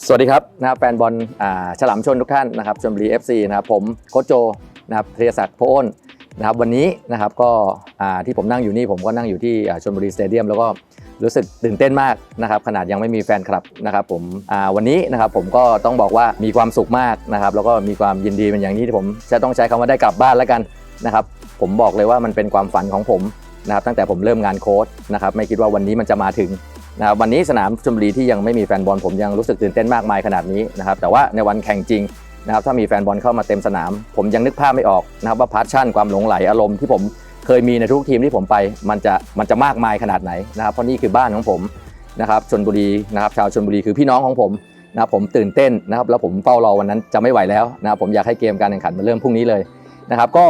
สวัสดีครับนะครับแฟนบอลฉลามชนทุกท่านนะครับชลบุรี FC นะครับผมโคชโจนะครับเทียศักดิ์โพอ้นนะครับวันนี้นะครับก็ที่ผมนั่งอยู่นี่ผมก็นั่งอยู่ที่ชลบุรีสเตเดียมแล้วก็รู้สึกตื่นเต้นมากนะครับขนาดยังไม่มีแฟนคลับนะครับผมวันนี้นะครับผมก็ต้องบอกว่ามีความสุขมากนะครับแล้วก็มีความยินดีเป็นอย่างนี้ที่ผมจะต้องใช้คำว่าได้กลับบ้านแล้วกันนะครับผมบอกเลยว่ามันเป็นความฝันของผมนะครับตั้งแต่ผมเริ่มงานโค้ชนะครับไม่คิดว่าวันนี้มันจะมาถึง นะครับวันนี้สนามชลบุรีที่ยังไม่มีแฟนบอลผมยังรู้สึกตื่นเต้นมากมายขนาดนี้นะครับแต่ว่าในวันแข่งจริงนะครับถ้ามีแฟนบอลเข้ามาเต็มสนาม ผมยังนึกภาพไม่ออกนะครับว่าพาร์ชั่นความหลงไหลอารมณ์ที่ผมเคยมีในทุกทีมที่ผมไป มันจะมันจะมากมายขนาดไหนนะครับเพราะนี่คือบ้านของผมนะครับชลบุรีนะครับชาวชลบุรีคือพี่น้องของผมนะครับผมตื่นเต้นนะครับแล้วผมเฝ้ารอวันนั้นจะไม่ไหวแล้วนะครับผมอยากให้เกมการแข่งขันมันเริ่มพรุ่งนี้เลยนะครับก็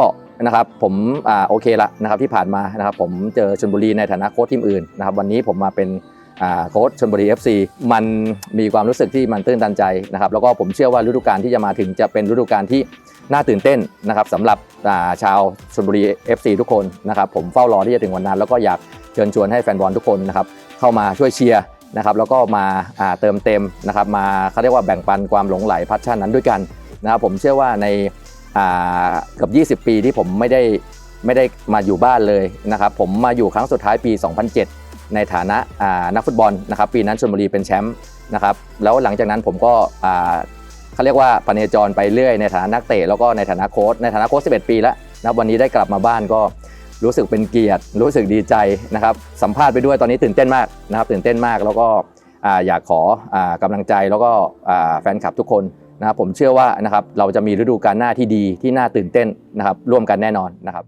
นะครับผมอ่าโอเคละนะครับที่ผ่านมานะครับผมเจอชลบุรีในฐานะโค้ชทีมอื่นนะครับวันนี้ผมมาเป็น โค้ชชลบุรี FC มันมีความรู้สึกที่มันตื้นตันใจนะครับแล้วก็ผมเชื่อว่าฤดูกาลที่จะมาถึงจะเป็นฤดูกาลที่น่าตื่นเต้นนะครับสำหรับาชาวชลบุรี FC ทุกคนนะครับผมเฝ้ารอที่จะถึงวันนั้น แล้วก็อยากเชิญชวนให้แฟนบอลทุกคนนะครับเข้ามาช่วยเชียร์นะครับแล้วก็มาาเติมเต็มนะครับมาเขาเรียกว่าแบ่งปันความหลงไหลพัชชันนั้นด้วยกันนะครับผมเชื่อว่าในเกือบ20 ปีที่ผมไม่ได้ไม่ได้มาอยู่บ้านเลยนะครับผมมาอยู่ครั้งสุดท้ายปี 2007 ในฐานะนักฟุตบอลนะครับปีนั้นชลบุรีเป็นแชมป์นะครับแล้วหลังจากนั้นผมก็เขาเรียกว่าปเนจรไปเรื่อยในฐานะนักเตะแล้วก็ในฐานะโค้ชในฐานะโค้ช11 ปีแล้วนะวันนี้ได้กลับมาบ้านก็รู้สึกเป็นเกียรติรู้สึกดีใจนะครับสัมภาษณ์ไปด้วยตอนนี้ตื่นเต้นมากนะครับตื่นเต้นมากแล้วก็อยากขออากำลังใจแล้วก็แฟนคลับทุกคนนะครับผมเชื่อว่านะครับเราจะมีฤดูกาลหน้าที่ดีที่น่าตื่นเต้นนะครับร่วมกันแน่นอนนะครับ